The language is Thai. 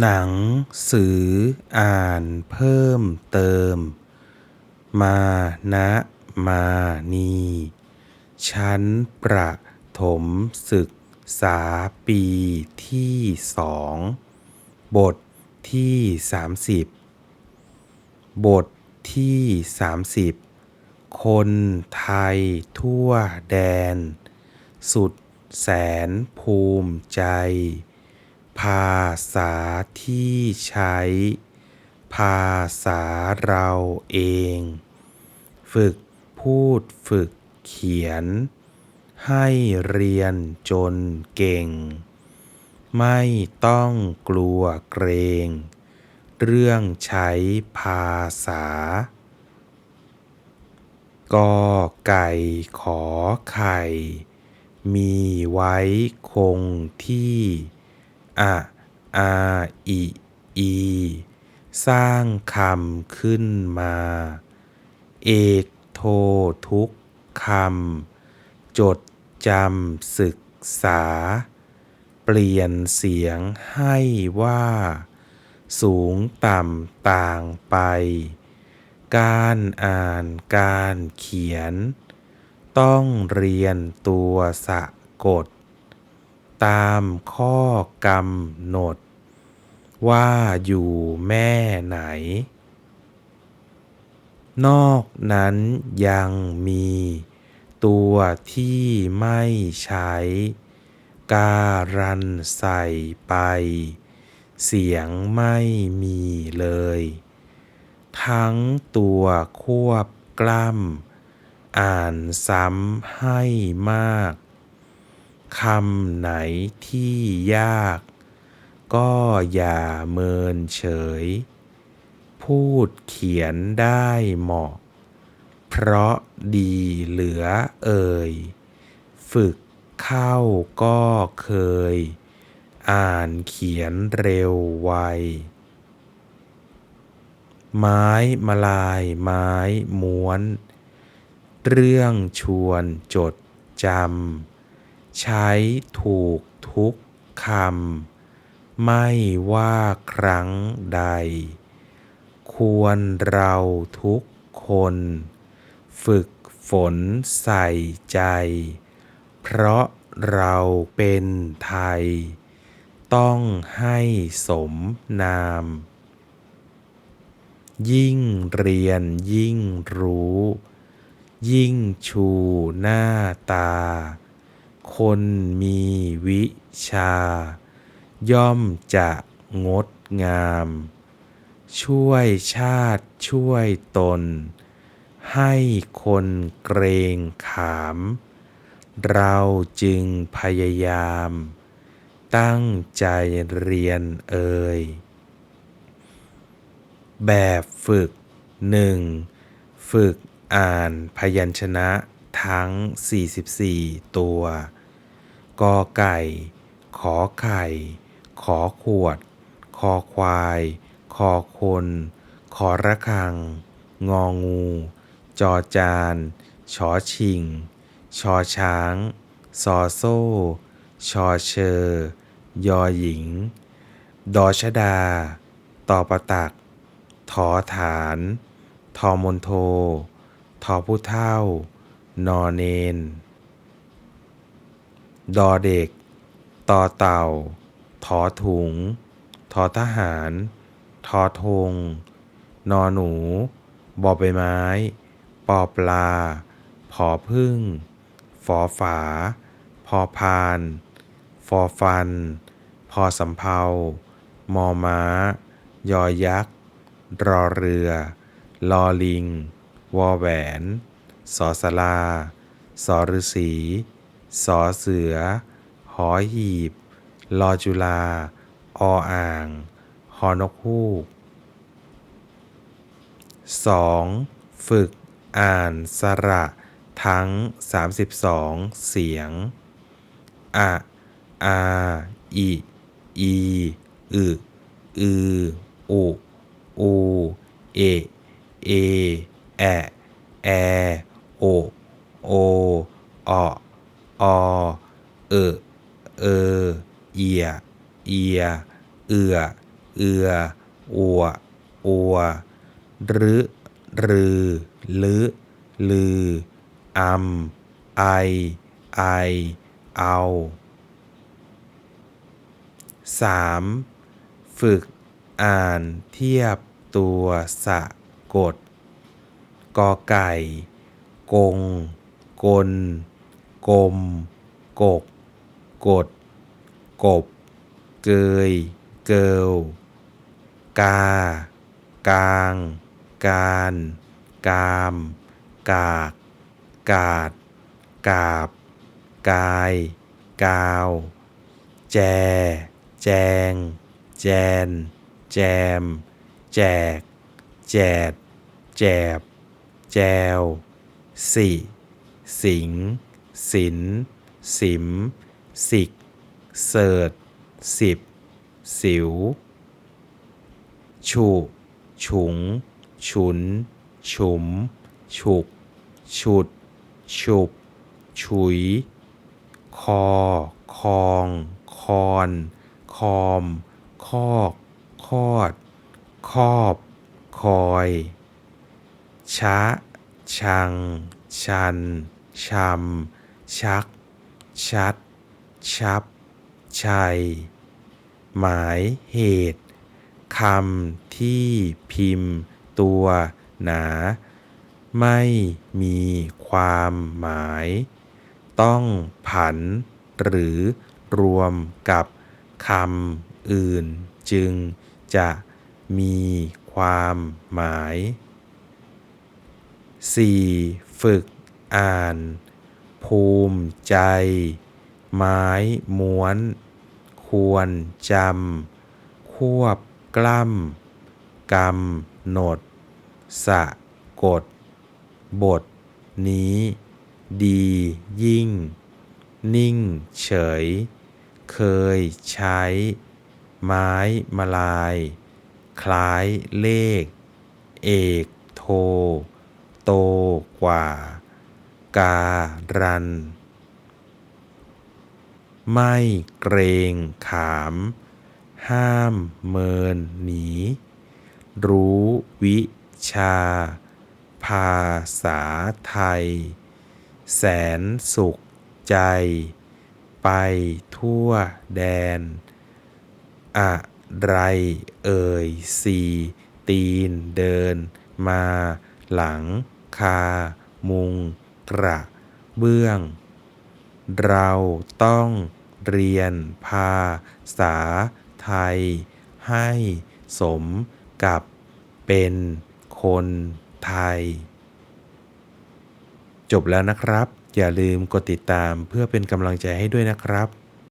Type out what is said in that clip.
หนังสืออ่านเพิ่มเติม มานะมานีชั้นประถมศึกษาปีที่สองบทที่สามสิบบทที่สามสิบคนไทยทั่วแดน สุดแสนภูมิใจ ภาษาที่ใช้ ภาษาเราเอง ฝึกพูดฝึกเขียน ให้เรียนจนเก่ง ไม่ต้องกลัวเกรง เรื่องใช้ภาษากอไก่ขอไข่ มีไว้คงที่ อะอาอิอี สร้างคำขึ้นมา เอกโททุกคำจดจำศึกษา เปลี่ยนเสียงให้ว่า สูงต่ำต่างไป การอ่านการเขียน ต้องเรียนตัวสะกด ตามข้อกำหนด ว่าอยู่แม่ไหน นอกนั้นยังมีตัวที่ไม่ใช้ การันใส่ไป เสียงไม่มีเลย ทั้งตัวควบกล้ำอ่านซ้ำให้มาก คำไหนที่ยาก ก็อย่าเมินเฉย พูดเขียนได้เหมาะ เพราะดีเหลือเอ่ย ฝึกเข้าก็เคย อ่านเขียนเร็วไว ไม้มาลายไม้ม้วน เรื่องชวนจดจำ ใช้ถูกทุกคำ ไม่ว่าครั้งใด ควรเราทุกคน ฝึกฝนใส่ใจ เพราะเราเป็นไทย ต้องให้สมนาม ยิ่งเรียนยิ่งรู้ ยิ่งชูหน้าตา คนมีวิชา ย่อมจะงดงาม ช่วยชาติช่วยตน ให้คนเกรงขาม เราจึงพยายาม ตั้งใจเรียนเอ่ยแบบฝึก 1. ฝึกอ่านพยัญชนะทั้ง 44 ตัว กอไก่ ขอไข่ ขอขวด คอควาย คอคน ขอระฆัง งองู จอจานชอชิง ชอช้าง ซอโซ่ ชอเชอยอหญิง ดอชดา ตอประตัก ถอฐาน ทอมนโท ทอผู้เท่านอเนน ดอเด็ก ต่อเต่า ถอถุง ทอทหาร ทอธง นอหนู บอใบไม้ ปอปลา ผอพึ่ง ฝอฝา พอพาน ฟอฟัน พอสำเภามอม้า ยอยักษ์ รอเรือ ลอลิง วอแหวน สอสลา สอฤษี สอเสือ หอหีบ ลอจุลา ออ่างฮอนกฮูก 2. ฝึกอ่านสระทั้ง 32 เสียง อะ อา อิ อี อึ อืออุอู เอ เอ แอะ แอ โอ โอ ออ อ เออ เออ เอีย เอีย เอือ เอือ อัว อัวรึรือลึลืออำไอ ไอ เอา 3. ฝึกอ่านเทียบตัวสะกด กอไก่ กง กล กลมกกกด กบ เกย เกิวกา กาง การ กาม กาก กาด กาบ กาย กาว แจ แจง แจน แจม แจก แจด แจบ แจวสิสิง สิน สิม สิก เสิร์ตสิบ สิว ฉุ ฉุง ฉุน ฉุม ฉุก ฉุด ฉุบ ฉุย คอ คอง คอน คอม คอก คอด คอบ คอยชะชัง ชัน ชำ ชัก ชัด ชับ ชัย หมายเหตุคำที่พิมพ์ ตัวหนา ไม่มีความหมาย ต้องผัน หรือรวมกับคำอื่นจึงจะมีความหมาย 4. ฝึกอ่าน ภูมิใจ ไม้ม้วน ควรจำ ควบกล้ำกำหนด สะกด บท นี้ ดี ยิ่ง นิ่ง เฉย เคยใช้ ไม้มาลาย คล้ายเลข เอก โท โตกว่า การัน ไม่เกรงขาม ห้ามเมินหนี รู้วิชา ภาษาไทย แสนสุขใจ ไปทั่วแดน อะไรเอ่ยสี่ตีนเดินมาหลังคามุง กระเบื้อง เราต้องเรียนภาษาไทยให้สมกับเป็นคนไทย จบแล้วนะครับ อย่าลืมกดติดตามเพื่อเป็นกำลังใจให้ด้วยนะครับ